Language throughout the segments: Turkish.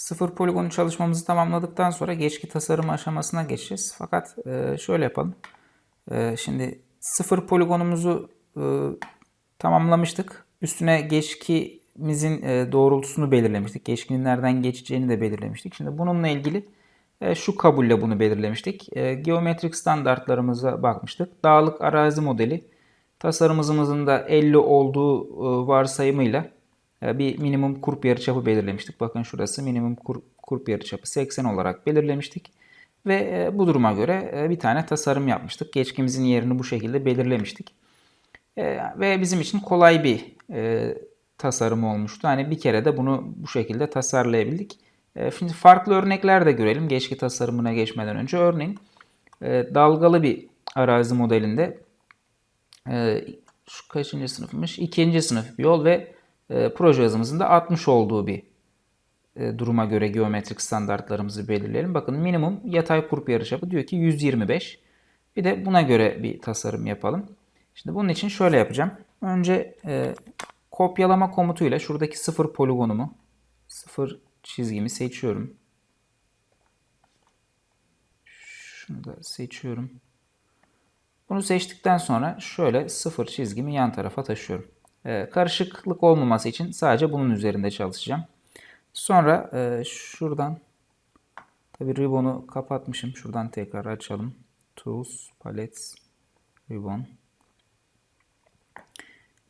Sıfır poligonu çalışmamızı tamamladıktan sonra geçki tasarım aşamasına geçeceğiz. Fakat e, şöyle yapalım. E, şimdi sıfır poligonumuzu e, tamamlamıştık. Üstüne geçkimizin e, doğrultusunu belirlemiştik. Geçkinin nereden geçeceğini de belirlemiştik. Şimdi bununla ilgili e, şu kabulle bunu belirlemiştik. E, geometrik standartlarımıza bakmıştık. Dağlık arazi modeli tasarımımızın da 50 olduğu e, varsayımıyla bir minimum kurp yarıçapı belirlemiştik. Bakın şurası minimum kur, kurp yarıçapı 80 olarak belirlemiştik. Ve e, bu duruma göre e, bir tane tasarım yapmıştık. Geçkimizin yerini bu şekilde belirlemiştik. E, ve bizim için kolay bir tasarım olmuştu. Hani bir kere de bunu bu şekilde tasarlayabildik. Şimdi farklı örnekler de görelim geçki tasarımına geçmeden önce. Örneğin dalgalı bir arazi modelinde şu kaçıncı sınıfmış? İkinci sınıf bir yol ve e, proje hızımızın da 60 olduğu bir e, duruma göre geometrik standartlarımızı belirleyelim. Bakın minimum yatay kurp yarıçapı diyor ki 125. Bir de buna göre bir tasarım yapalım. Şimdi bunun için şöyle yapacağım. Önce e, kopyalama komutuyla şuradaki sıfır poligonumu, sıfır çizgimi seçiyorum. Şunu da seçiyorum. Bunu seçtikten sonra şöyle sıfır çizgimi yan tarafa taşıyorum. Ee, karışıklık olmaması için sadece bunun üzerinde çalışacağım. Sonra e, şuradan tabi ribbon'u kapatmışım. Şuradan tekrar açalım. Tools, Palettes, Ribbon.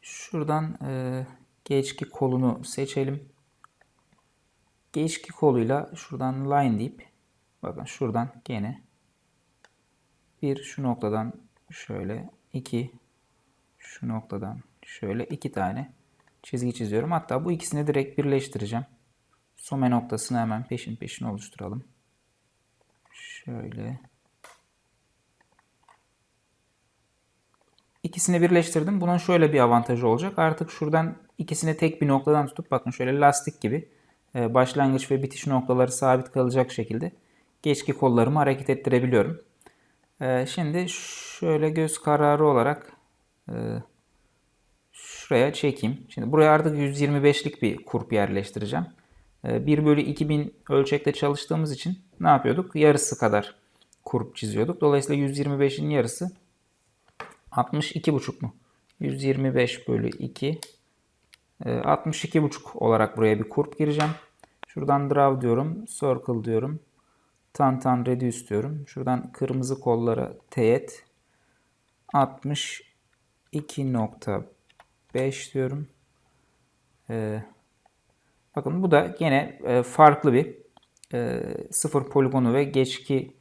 Şuradan e, geçki kolunu seçelim. Geçki koluyla şuradan line deyip bakın şuradan gene bir şu noktadan şöyle iki şu noktadan şöyle iki tane çizgi çiziyorum. Hatta bu ikisini direkt birleştireceğim. Some noktasını hemen peşin peşin oluşturalım. Şöyle. İkisini birleştirdim. Bunun şöyle bir avantajı olacak. Artık şuradan ikisini tek bir noktadan tutup bakın şöyle lastik gibi e, başlangıç ve bitiş noktaları sabit kalacak şekilde geçki kollarımı hareket ettirebiliyorum. E, şimdi şöyle göz kararı olarak e, şuraya çekeyim. Şimdi buraya artık 125'lik bir kurp yerleştireceğim. 1 bölü 2000 ölçekte çalıştığımız için ne yapıyorduk? Yarısı kadar kurp çiziyorduk. Dolayısıyla 125'in yarısı 62,5 mu? 125 bölü 2 62,5 olarak buraya bir kurp gireceğim. Şuradan draw diyorum. Circle diyorum. Tan tan reduce diyorum. Şuradan kırmızı kollara teğet 62.5 diyorum. Ee, bakın bu da gene e, farklı bir e, sıfır poligonu ve geçki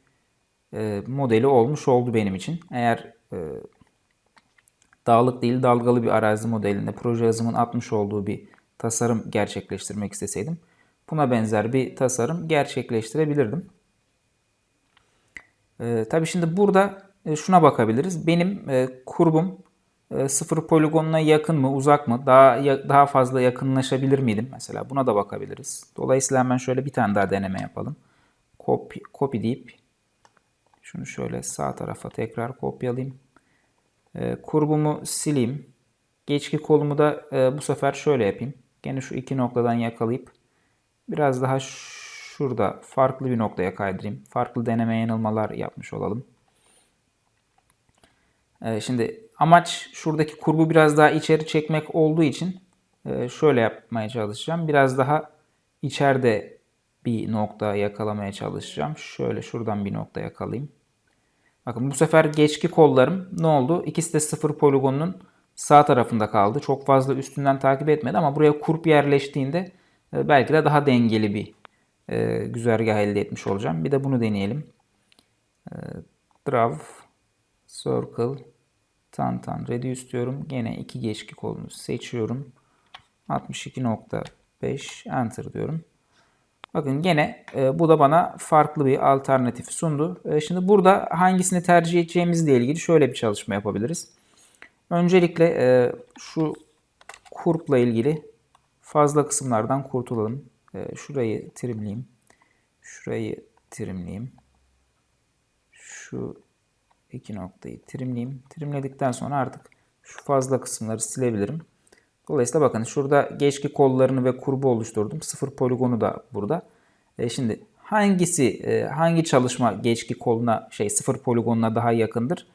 e, modeli olmuş oldu benim için. Eğer e, dağlık değil dalgalı bir arazi modelinde proje hızımın 60 olduğu bir tasarım gerçekleştirmek isteseydim buna benzer bir tasarım gerçekleştirebilirdim. Ee, tabii şimdi burada e, şuna bakabiliriz. Benim e, kurbum e, sıfır poligonuna yakın mı, uzak mı? Daha daha fazla yakınlaşabilir miydim mesela? Buna da bakabiliriz. Dolayısıyla hemen şöyle bir tane daha deneme yapalım. Copy, copy deyip şunu şöyle sağ tarafa tekrar kopyalayayım. E, kurbumu sileyim. Geçki kolumu da e, bu sefer şöyle yapayım. Gene şu iki noktadan yakalayıp biraz daha şurada farklı bir noktaya kaydırayım. Farklı deneme yanılmalar yapmış olalım. E, şimdi amaç şuradaki kurbu biraz daha içeri çekmek olduğu için e, şöyle yapmaya çalışacağım. Biraz daha içeride bir nokta yakalamaya çalışacağım. Şöyle şuradan bir nokta yakalayayım. Bakın bu sefer geçki kollarım ne oldu? İkisi de sıfır poligonunun sağ tarafında kaldı. Çok fazla üstünden takip etmedi ama buraya kurp yerleştiğinde e, belki de daha dengeli bir e, güzergah elde etmiş olacağım. Bir de bunu deneyelim. Draw, circle, tan tan reduce diyorum. Gene iki geçki kolunu seçiyorum. 62.5 enter diyorum. Bakın gene e, bu da bana farklı bir alternatif sundu. E, şimdi burada hangisini tercih edeceğimizle ilgili şöyle bir çalışma yapabiliriz. Öncelikle e, şu kurpla ilgili fazla kısımlardan kurtulalım. E, şurayı trimleyeyim. Şurayı trimleyeyim. Şu iki noktayı trimleyeyim. Trimledikten sonra artık şu fazla kısımları silebilirim. Dolayısıyla bakın şurada geçki kollarını ve kurbu oluşturdum. Sıfır poligonu da burada. E, şimdi hangisi e, hangi çalışma geçki koluna şey sıfır poligonuna daha yakındır?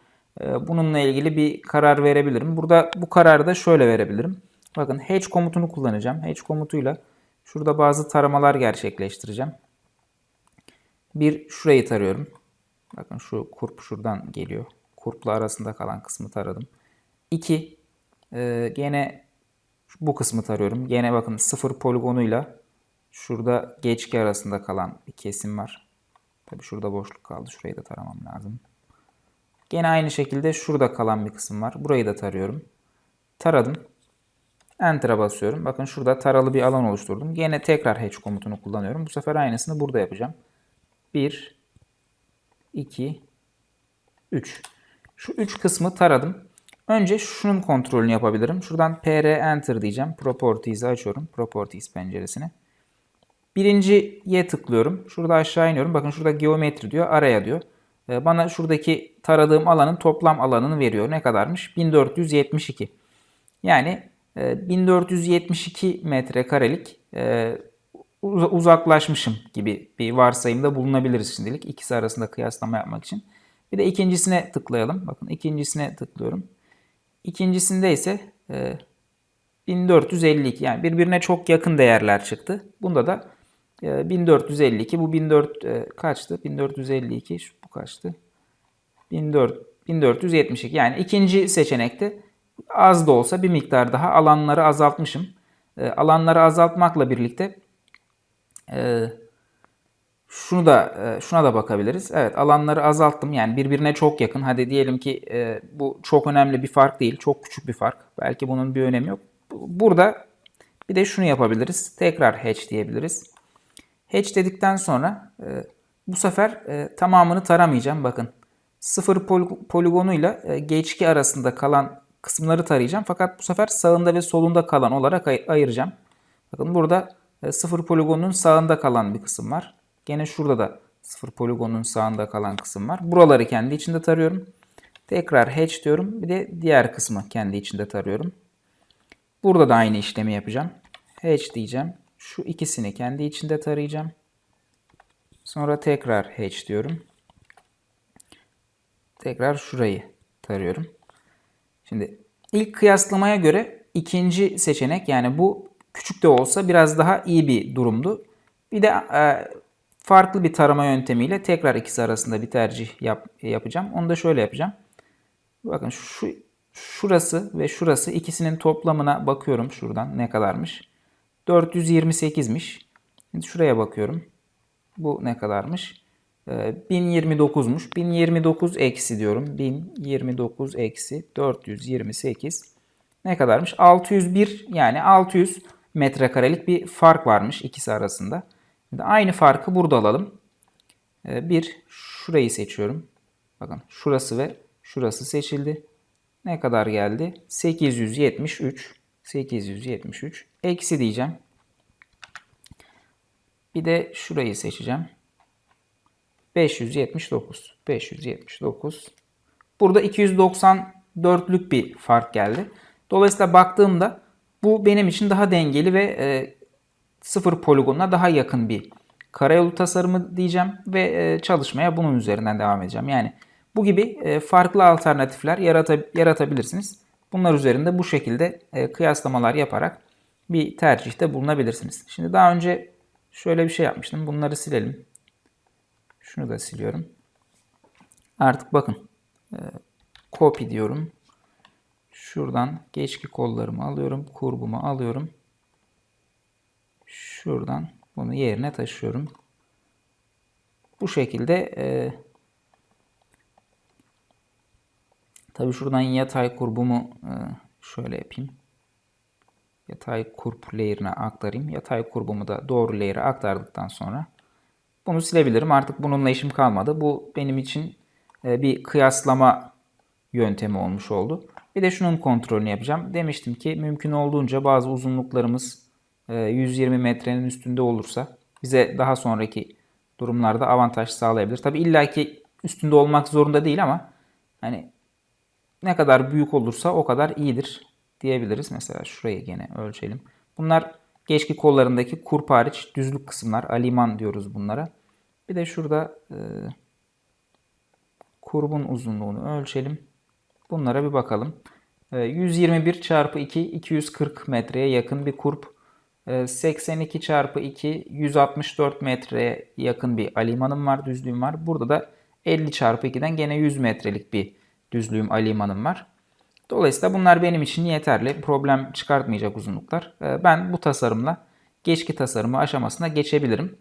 E, bununla ilgili bir karar verebilirim. Burada bu kararı da şöyle verebilirim. Bakın hedge komutunu kullanacağım. Hedge komutuyla şurada bazı taramalar gerçekleştireceğim. Bir şurayı tarıyorum. Bakın şu kurp şuradan geliyor. Kurpla arasında kalan kısmı taradım. 2. Ee, gene bu kısmı tarıyorum. Gene bakın sıfır poligonuyla şurada geçki arasında kalan bir kesim var. Tabi şurada boşluk kaldı. Şurayı da taramam lazım. Gene aynı şekilde şurada kalan bir kısım var. Burayı da tarıyorum. Taradım. Enter'a basıyorum. Bakın şurada taralı bir alan oluşturdum. Gene tekrar hatch komutunu kullanıyorum. Bu sefer aynısını burada yapacağım. 1 2 3 Şu 3 kısmı taradım. Önce şunun kontrolünü yapabilirim. Şuradan PR Enter diyeceğim. Properties'i açıyorum. Properties penceresini. Birinciye tıklıyorum. Şurada aşağı iniyorum. Bakın şurada geometri diyor. Araya diyor. Ee, Bana şuradaki taradığım alanın toplam alanını veriyor. Ne kadarmış? 1472. Yani e, 1472 metrekarelik e, uzaklaşmışım gibi bir varsayımda bulunabiliriz şimdilik. İkisi arasında kıyaslama yapmak için. Bir de ikincisine tıklayalım. Bakın ikincisine tıklıyorum. İkincisinde ise e, 1452 yani birbirine çok yakın değerler çıktı. Bunda da e, 1452 bu 1400 e, kaçtı? 1452 şu, bu kaçtı? 1400 1472 yani ikinci seçenekte az da olsa bir miktar daha alanları azaltmışım. E, alanları azaltmakla birlikte e, şunu da e, şuna da bakabiliriz. Evet alanları azalttım yani birbirine çok yakın. Hadi diyelim ki e, bu çok önemli bir fark değil. Çok küçük bir fark. Belki bunun bir önemi yok. Bu- Burada bir de şunu yapabiliriz. Tekrar hatch diyebiliriz. Hatch dedikten sonra e, bu sefer tamamını taramayacağım. Bakın sıfır pol- poligonuyla e, geçki arasında kalan kısımları tarayacağım. Fakat bu sefer sağında ve solunda kalan olarak ay- ayıracağım. Bakın burada sıfır poligonun sağında kalan bir kısım var. Gene şurada da sıfır poligonun sağında kalan kısım var. Buraları kendi içinde tarıyorum. Tekrar hatch diyorum. Bir de diğer kısmı kendi içinde tarıyorum. Burada da aynı işlemi yapacağım. Hatch diyeceğim. Şu ikisini kendi içinde tarayacağım. Sonra tekrar hatch diyorum. Tekrar şurayı tarıyorum. Şimdi ilk kıyaslamaya göre ikinci seçenek yani bu küçük de olsa biraz daha iyi bir durumdu. Bir de e, farklı bir tarama yöntemiyle tekrar ikisi arasında bir tercih yap, yapacağım. Onu da şöyle yapacağım. Bakın şu şurası ve şurası ikisinin toplamına bakıyorum şuradan ne kadarmış. 428'miş. Şimdi şuraya bakıyorum. Bu ne kadarmış? Ee, 1029'muş. 1029 eksi diyorum. 1029 eksi 428 ne kadarmış? 601 yani 600 metrekarelik bir fark varmış ikisi arasında. Şimdi aynı farkı burada alalım. Ee, Bir şurayı seçiyorum. Bakın şurası ve şurası seçildi. Ne kadar geldi? 873. 873. Eksi diyeceğim. Bir de şurayı seçeceğim. 579. 579. Burada 294'lük bir fark geldi. Dolayısıyla baktığımda bu benim için daha dengeli ve e, sıfır poligonuna daha yakın bir karayolu tasarımı diyeceğim ve e, çalışmaya bunun üzerinden devam edeceğim. Yani bu gibi e, farklı alternatifler yarata- yaratabilirsiniz. Bunlar üzerinde bu şekilde e, kıyaslamalar yaparak bir tercihte bulunabilirsiniz. Şimdi daha önce şöyle bir şey yapmıştım. Bunları silelim. Şunu da siliyorum. Artık bakın. E, copy diyorum. Şuradan geçki kollarımı alıyorum. Kurbumu alıyorum. Şuradan bunu yerine taşıyorum. Bu şekilde e, tabi şuradan yatay kurbumu e, şöyle yapayım. Yatay kurp layer'ına aktarayım. Yatay kurbumu da doğru layer'a aktardıktan sonra bunu silebilirim. Artık bununla işim kalmadı. Bu benim için e, bir kıyaslama yöntemi olmuş oldu. Bir de şunun kontrolünü yapacağım. Demiştim ki mümkün olduğunca bazı uzunluklarımız e, 120 metrenin üstünde olursa bize daha sonraki durumlarda avantaj sağlayabilir. Tabi illaki üstünde olmak zorunda değil ama hani ne kadar büyük olursa o kadar iyidir diyebiliriz. Mesela şurayı gene ölçelim. Bunlar Geçki kollarındaki kurp hariç düzlük kısımlar. Aliman diyoruz bunlara. Bir de şurada e, kurbun uzunluğunu ölçelim. Bunlara bir bakalım. E, 121 çarpı 2 240 metreye yakın bir kurp. E, 82 çarpı 2 164 metreye yakın bir alimanım var, düzlüğüm var. Burada da 50 çarpı 2'den gene 100 metrelik bir düzlüğüm, alimanım var. Dolayısıyla bunlar benim için yeterli. Problem çıkartmayacak uzunluklar. E, Ben bu tasarımla geçki tasarımı aşamasına geçebilirim.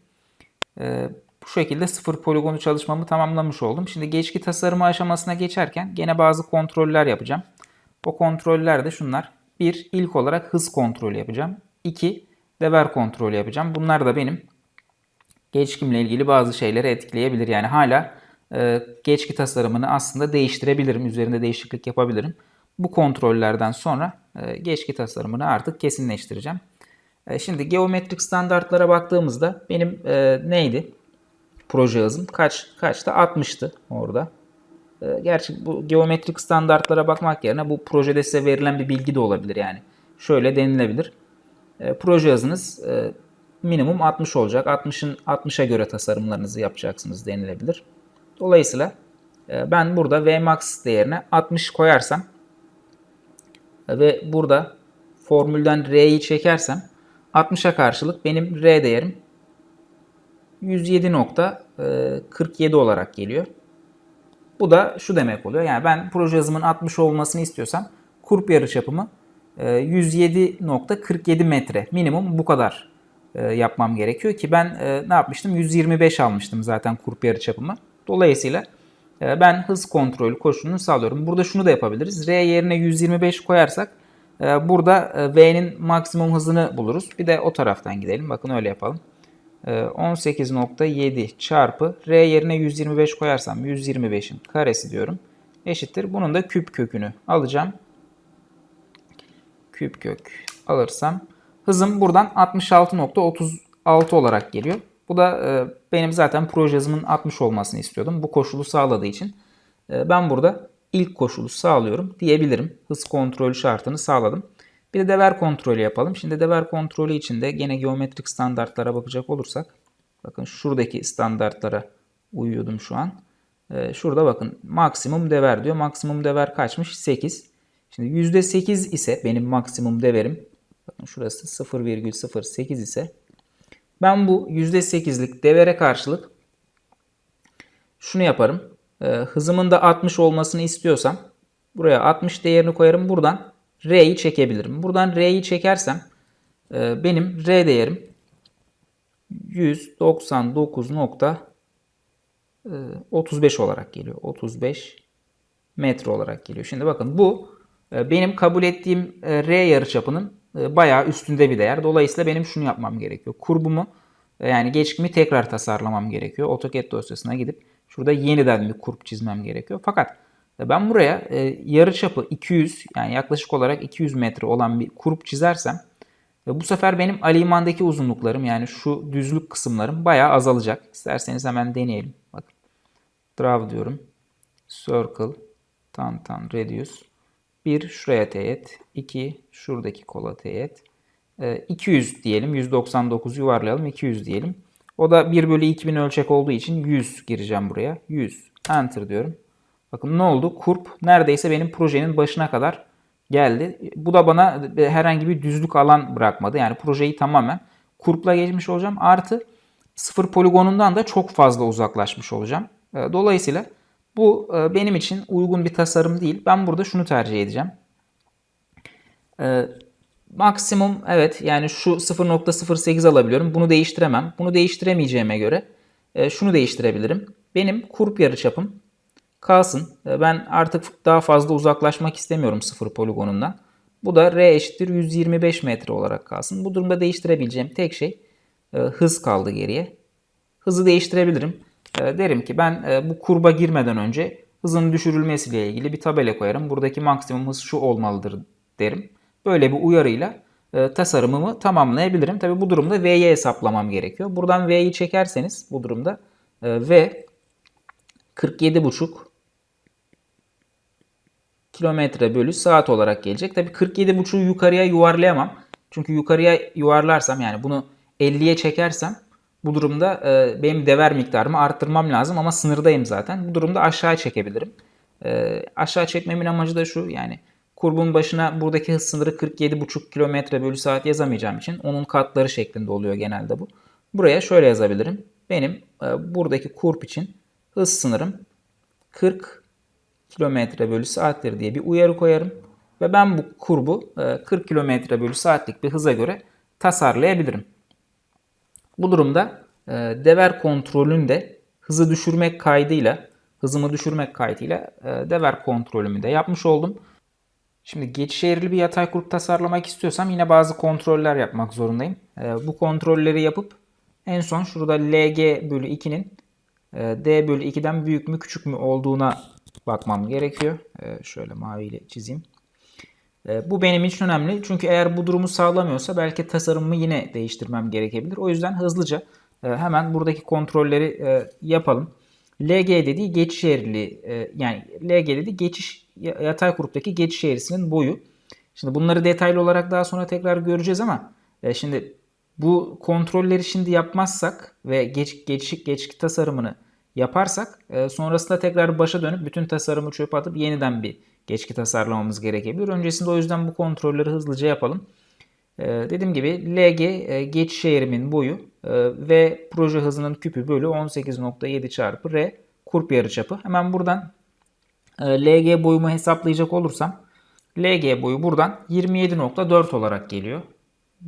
Bu şekilde sıfır poligonu çalışmamı tamamlamış oldum. Şimdi geçki tasarımı aşamasına geçerken gene bazı kontroller yapacağım. O kontroller de şunlar. 1. ilk olarak hız kontrolü yapacağım. 2. Dever kontrolü yapacağım. Bunlar da benim geçkimle ilgili bazı şeyleri etkileyebilir. Yani hala e, geçki tasarımını aslında değiştirebilirim. Üzerinde değişiklik yapabilirim. Bu kontrollerden sonra e, geçki tasarımını artık kesinleştireceğim. E, şimdi geometrik standartlara baktığımızda benim e, neydi? Proje hızım kaç kaçta? 60'tı orada. E, gerçi bu geometrik standartlara bakmak yerine bu projede size verilen bir bilgi de olabilir yani. Şöyle denilebilir. E, proje hızınız e, minimum 60 olacak. 60'ın 60'a göre tasarımlarınızı yapacaksınız denilebilir. Dolayısıyla e, ben burada Vmax değerine 60 koyarsam ve burada formülden R'yi çekersem 60'a karşılık benim R değerim 107.47 olarak geliyor. Bu da şu demek oluyor. Yani ben proje hızımın 60 olmasını istiyorsam kurp yarıçapımı e, 107.47 metre minimum bu kadar e, yapmam gerekiyor ki ben e, ne yapmıştım? 125 almıştım zaten kurp yarıçapımı. Dolayısıyla e, ben hız kontrolü koşulunu sağlıyorum. Burada şunu da yapabiliriz. R yerine 125 koyarsak e, burada e, V'nin maksimum hızını buluruz. Bir de o taraftan gidelim. Bakın öyle yapalım. E, 18.7 çarpı R yerine 125 koyarsam 125'in karesi diyorum. Eşittir. Bunun da küp kökünü alacağım. Küp kök alırsam hızım buradan 66.36 olarak geliyor. Bu da e, benim zaten proje hızımın 60 olmasını istiyordum. Bu koşulu sağladığı için e, ben burada ilk koşulu sağlıyorum diyebilirim. Hız kontrolü şartını sağladım. Bir de dever kontrolü yapalım. Şimdi dever kontrolü için de gene geometrik standartlara bakacak olursak. Bakın şuradaki standartlara uyuyordum şu an. E, şurada bakın maksimum dever diyor. Maksimum dever kaçmış? 8. Şimdi %8 ise benim maksimum deverim. Bakın şurası 0,08 ise ben bu %8'lik devere karşılık şunu yaparım. E, hızımın da 60 olmasını istiyorsam buraya 60 değerini koyarım. Buradan R'yi çekebilirim. Buradan R'yi çekersem e, benim R değerim 199.35 olarak geliyor. 35 metre olarak geliyor. Şimdi bakın bu e, benim kabul ettiğim e, R yarıçapının e, bayağı üstünde bir değer. Dolayısıyla benim şunu yapmam gerekiyor. Kurbumu e, yani geçkimi tekrar tasarlamam gerekiyor. AutoCAD dosyasına gidip şurada yeniden bir kurp çizmem gerekiyor. Fakat e, ben buraya yarı çapı 200 yani yaklaşık olarak 200 metre olan bir kurp çizersem ve bu sefer benim alimandaki uzunluklarım yani şu düzlük kısımlarım bayağı azalacak. İsterseniz hemen deneyelim. Bakın. Draw diyorum. Circle. Tan tan reduce. 1 şuraya teğet. 2 şuradaki kola teğet. 200 diyelim. 199 yuvarlayalım. 200 diyelim. O da 1 bölü 2000 ölçek olduğu için 100 gireceğim buraya. 100. Enter diyorum. Bakın ne oldu? Kurp neredeyse benim projenin başına kadar geldi. Bu da bana herhangi bir düzlük alan bırakmadı. Yani projeyi tamamen kurpla geçmiş olacağım. Artı sıfır poligonundan da çok fazla uzaklaşmış olacağım. Dolayısıyla bu benim için uygun bir tasarım değil. Ben burada şunu tercih edeceğim. Maksimum evet yani şu 0.08 alabiliyorum. Bunu değiştiremem. Bunu değiştiremeyeceğime göre şunu değiştirebilirim. Benim kurp yarıçapım kalsın. Ben artık daha fazla uzaklaşmak istemiyorum sıfır poligonundan. Bu da R eşittir 125 metre olarak kalsın. Bu durumda değiştirebileceğim tek şey hız kaldı geriye. Hızı değiştirebilirim. Derim ki ben bu kurba girmeden önce hızın düşürülmesiyle ilgili bir tabela koyarım. Buradaki maksimum hız şu olmalıdır derim. Böyle bir uyarıyla e, tasarımımı tamamlayabilirim. Tabi bu durumda V'ye hesaplamam gerekiyor. Buradan V'yi çekerseniz bu durumda e, V 47,5 kilometre bölü saat olarak gelecek. Tabi 47,5'u yukarıya yuvarlayamam. Çünkü yukarıya yuvarlarsam yani bunu 50'ye çekersem bu durumda e, benim dever miktarımı arttırmam lazım ama sınırdayım zaten. Bu durumda aşağı çekebilirim. E, aşağı çekmemin amacı da şu yani kurbun başına buradaki hız sınırı 47,5 km bölü saat yazamayacağım için onun katları şeklinde oluyor genelde bu. Buraya şöyle yazabilirim. Benim e, buradaki kurp için hız sınırım 40 km bölü saattir diye bir uyarı koyarım. Ve ben bu kurbu e, 40 km bölü saatlik bir hıza göre tasarlayabilirim. Bu durumda e, dever kontrolünde hızı düşürmek kaydıyla, hızımı düşürmek kaydıyla e, dever kontrolümü de yapmış oldum. Şimdi geçiş eğrili bir yatay grup tasarlamak istiyorsam yine bazı kontroller yapmak zorundayım. E, bu kontrolleri yapıp en son şurada LG bölü 2'nin e, D bölü 2'den büyük mü küçük mü olduğuna bakmam gerekiyor. E, şöyle maviyle çizeyim. E, bu benim için önemli. Çünkü eğer bu durumu sağlamıyorsa belki tasarımımı yine değiştirmem gerekebilir. O yüzden hızlıca e, hemen buradaki kontrolleri e, yapalım. LG dediği geçiş eğrili yani LG dediği geçiş yatay gruptaki geçiş eğrisinin boyu. Şimdi bunları detaylı olarak daha sonra tekrar göreceğiz ama şimdi bu kontrolleri şimdi yapmazsak ve geç, geçik geçik tasarımını yaparsak sonrasında tekrar başa dönüp bütün tasarımı çöpe atıp yeniden bir geçki tasarlamamız gerekebilir. Öncesinde o yüzden bu kontrolleri hızlıca yapalım. Ee, dediğim gibi LG e, geçiş eğrimin boyu e, ve proje hızının küpü bölü 18.7 çarpı R kurp yarıçapı. Hemen buradan e, LG boyumu hesaplayacak olursam LG boyu buradan 27.4 olarak geliyor.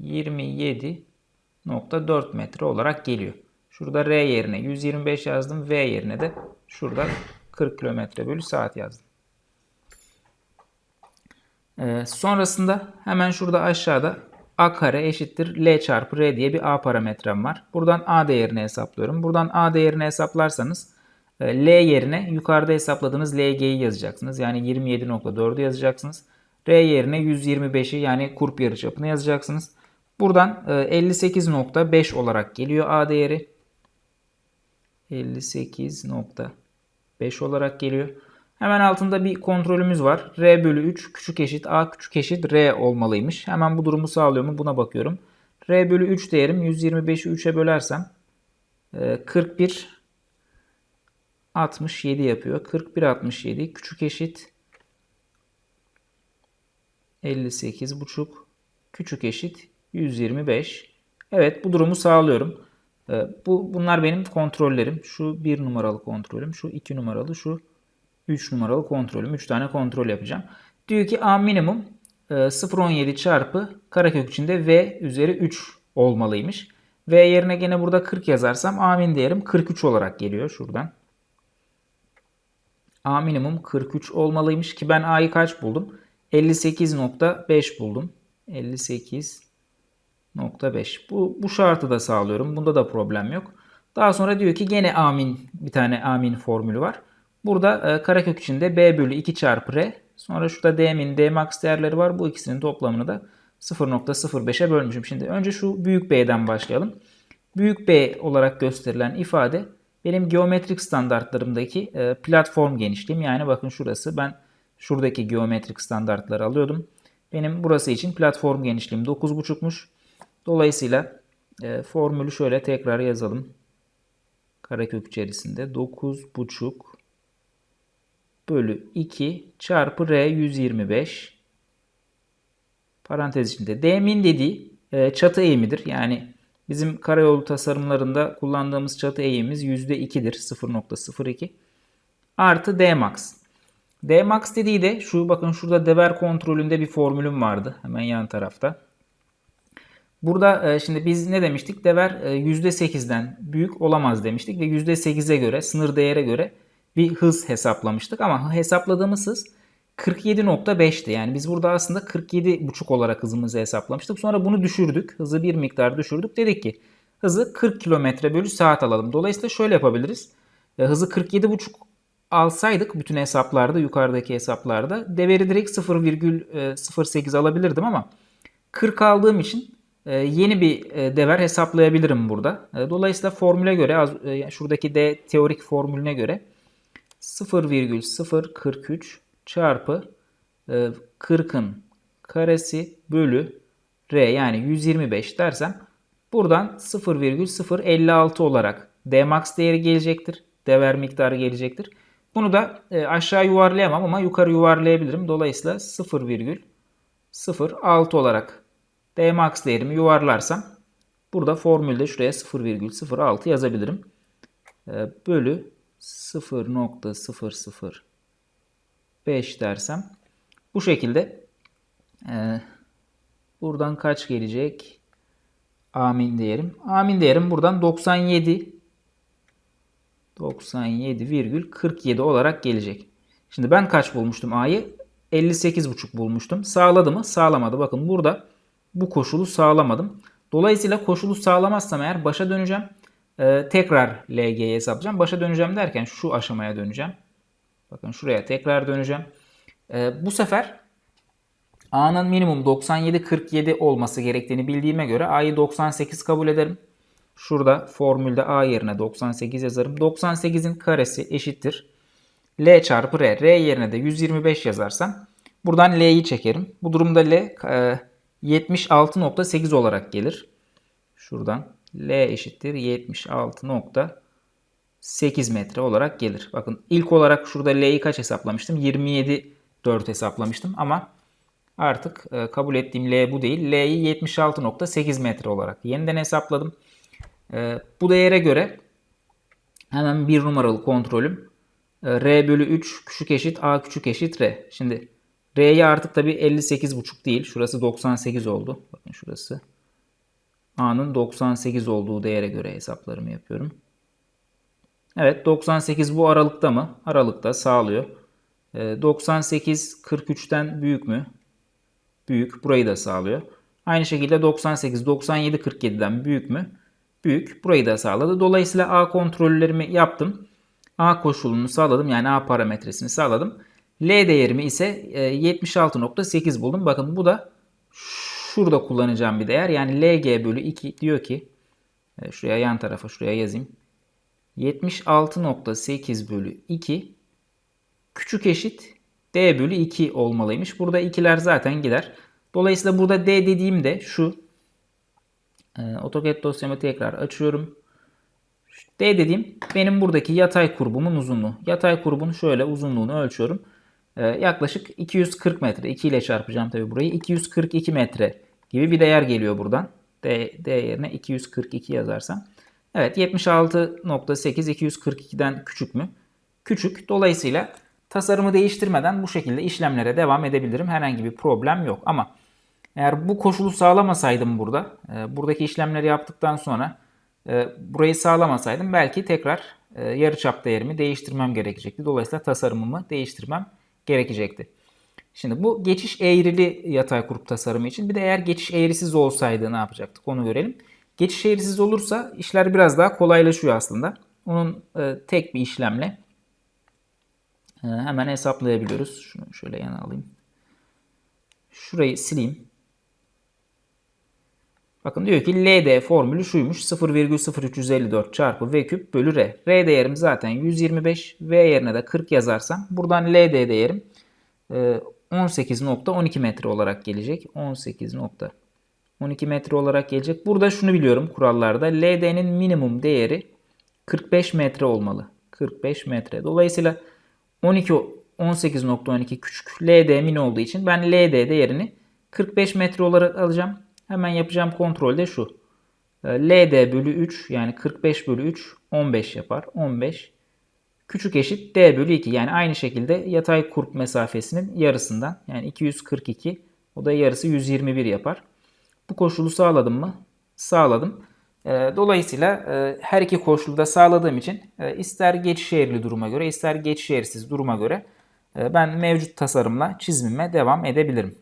27.4 metre olarak geliyor. Şurada R yerine 125 yazdım. V yerine de şurada 40 km bölü saat yazdım. Ee, sonrasında hemen şurada aşağıda a kare eşittir L çarpı R diye bir A parametrem var. Buradan A değerini hesaplıyorum. Buradan A değerini hesaplarsanız e, L yerine yukarıda hesapladığınız LG'yi yazacaksınız. Yani 27.4'ü yazacaksınız. R yerine 125'i yani kurp yarıçapını yazacaksınız. Buradan 58.5 e, olarak geliyor A değeri. 58.5 olarak geliyor. Hemen altında bir kontrolümüz var. R bölü 3 küçük eşit A küçük eşit R olmalıymış. Hemen bu durumu sağlıyor mu buna bakıyorum. R bölü 3 değerim 125'i 3'e bölersem 41 e, 67 yapıyor. 41 67 küçük eşit 58 buçuk küçük eşit 125. Evet bu durumu sağlıyorum. E, bu bunlar benim kontrollerim. Şu 1 numaralı kontrolüm, şu 2 numaralı, şu 3 numaralı kontrolüm. 3 tane kontrol yapacağım. Diyor ki A minimum 0.17 e, çarpı karekök içinde V üzeri 3 olmalıymış. V yerine gene burada 40 yazarsam A min değerim 43 olarak geliyor şuradan. A minimum 43 olmalıymış ki ben A'yı kaç buldum? 58.5 buldum. 58.5. Bu, bu şartı da sağlıyorum. Bunda da problem yok. Daha sonra diyor ki gene amin bir tane amin formülü var. Burada e, karekök içinde b bölü 2 çarpı r. Sonra şurada d min, d max değerleri var. Bu ikisinin toplamını da 0.05'e bölmüşüm. Şimdi önce şu büyük b'den başlayalım. Büyük b olarak gösterilen ifade benim geometrik standartlarımdaki e, platform genişliğim. Yani bakın şurası ben şuradaki geometrik standartları alıyordum. Benim burası için platform genişliğim 9.5'muş. Dolayısıyla e, formülü şöyle tekrar yazalım. Karekök içerisinde 9.5 bölü 2 çarpı R 125 parantez içinde D'min dediği e, çatı eğimidir. Yani bizim karayolu tasarımlarında kullandığımız çatı eğimimiz %2'dir 0.02 artı D max. D max dediği de şu bakın şurada dever kontrolünde bir formülüm vardı hemen yan tarafta. Burada e, şimdi biz ne demiştik? Dever %8'den e, büyük olamaz demiştik ve %8'e göre sınır değere göre bir hız hesaplamıştık ama hesapladığımız hız 47.5'ti. Yani biz burada aslında 47.5 olarak hızımızı hesaplamıştık. Sonra bunu düşürdük. Hızı bir miktar düşürdük. Dedik ki hızı 40 km bölü saat alalım. Dolayısıyla şöyle yapabiliriz. E, hızı 47.5 alsaydık bütün hesaplarda yukarıdaki hesaplarda deveri direkt 0,08 alabilirdim ama 40 aldığım için yeni bir e, dever hesaplayabilirim burada. Dolayısıyla formüle göre şuradaki D teorik formülüne göre 0,043 çarpı 40'ın e, karesi bölü R yani 125 dersem buradan 0,056 olarak D max değeri gelecektir. Değer miktarı gelecektir. Bunu da e, aşağı yuvarlayamam ama yukarı yuvarlayabilirim. Dolayısıyla 0,06 olarak D max değerimi yuvarlarsam burada formülde şuraya 0,06 yazabilirim. E, bölü 0.005 dersem bu şekilde e, buradan kaç gelecek? Amin değerim. Amin değerim buradan 97 97,47 olarak gelecek. Şimdi ben kaç bulmuştum A'yı? 58,5 bulmuştum. Sağladı mı? Sağlamadı. Bakın burada bu koşulu sağlamadım. Dolayısıyla koşulu sağlamazsam eğer başa döneceğim. Ee, tekrar LG'yi hesaplayacağım. Başa döneceğim derken şu aşamaya döneceğim. Bakın şuraya tekrar döneceğim. Ee, bu sefer A'nın minimum 97-47 olması gerektiğini bildiğime göre A'yı 98 kabul ederim. Şurada formülde A yerine 98 yazarım. 98'in karesi eşittir. L çarpı R. R yerine de 125 yazarsam buradan L'yi çekerim. Bu durumda L e, 76.8 olarak gelir. Şuradan L eşittir 76.8 metre olarak gelir. Bakın ilk olarak şurada L'yi kaç hesaplamıştım? 27 4 hesaplamıştım ama artık e, kabul ettiğim L bu değil. L'yi 76.8 metre olarak yeniden hesapladım. E, bu değere göre hemen bir numaralı kontrolüm e, R bölü 3 küçük eşit A küçük eşit R. Şimdi R'yi artık tabi 58,5 değil. Şurası 98 oldu. Bakın şurası. A'nın 98 olduğu değere göre hesaplarımı yapıyorum. Evet 98 bu aralıkta mı? Aralıkta sağlıyor. 98 43'ten büyük mü? Büyük. Burayı da sağlıyor. Aynı şekilde 98 97 47'den büyük mü? Büyük. Burayı da sağladı. Dolayısıyla A kontrollerimi yaptım. A koşulunu sağladım. Yani A parametresini sağladım. L değerimi ise 76.8 buldum. Bakın bu da şurada kullanacağım bir değer. Yani LG bölü 2 diyor ki şuraya yan tarafa şuraya yazayım. 76.8 bölü 2 küçük eşit D bölü 2 olmalıymış. Burada ikiler zaten gider. Dolayısıyla burada D dediğimde şu e, AutoCAD dosyamı tekrar açıyorum. D dediğim benim buradaki yatay kurbumun uzunluğu. Yatay kurbun şöyle uzunluğunu ölçüyorum. Ee, yaklaşık 240 metre. 2 ile çarpacağım tabii burayı. 242 metre gibi bir değer geliyor buradan. D, D yerine 242 yazarsam. Evet 76.8 242'den küçük mü? Küçük. Dolayısıyla tasarımı değiştirmeden bu şekilde işlemlere devam edebilirim. Herhangi bir problem yok. Ama eğer bu koşulu sağlamasaydım burada, e, buradaki işlemleri yaptıktan sonra e, burayı sağlamasaydım belki tekrar e, yarıçap değerimi değiştirmem gerekecekti. Dolayısıyla tasarımımı değiştirmem gerekecekti. Şimdi bu geçiş eğrili yatay kurup tasarımı için bir de eğer geçiş eğrisiz olsaydı ne yapacaktık onu görelim. Geçiş eğrisiz olursa işler biraz daha kolaylaşıyor aslında. Onun e, tek bir işlemle e, hemen hesaplayabiliyoruz. Şunu şöyle yana alayım. Şurayı sileyim. Bakın diyor ki LD formülü şuymuş 0,0354 çarpı V küp bölü R. R değerim zaten 125. V yerine de 40 yazarsam buradan LD değerim 18.12 metre olarak gelecek. 18.12 metre olarak gelecek. Burada şunu biliyorum kurallarda. LD'nin minimum değeri 45 metre olmalı. 45 metre. Dolayısıyla 12 18.12 küçük LD min olduğu için ben LD değerini 45 metre olarak alacağım. Hemen yapacağım kontrol de şu. Ee, LD bölü 3 yani 45 bölü 3 15 yapar. 15 küçük eşit D bölü 2. Yani aynı şekilde yatay kurp mesafesinin yarısından yani 242 o da yarısı 121 yapar. Bu koşulu sağladım mı? Sağladım. Ee, dolayısıyla e, her iki koşulu da sağladığım için e, ister geçiş eğrili duruma göre ister geçiş eğrisiz duruma göre e, ben mevcut tasarımla çizimime devam edebilirim.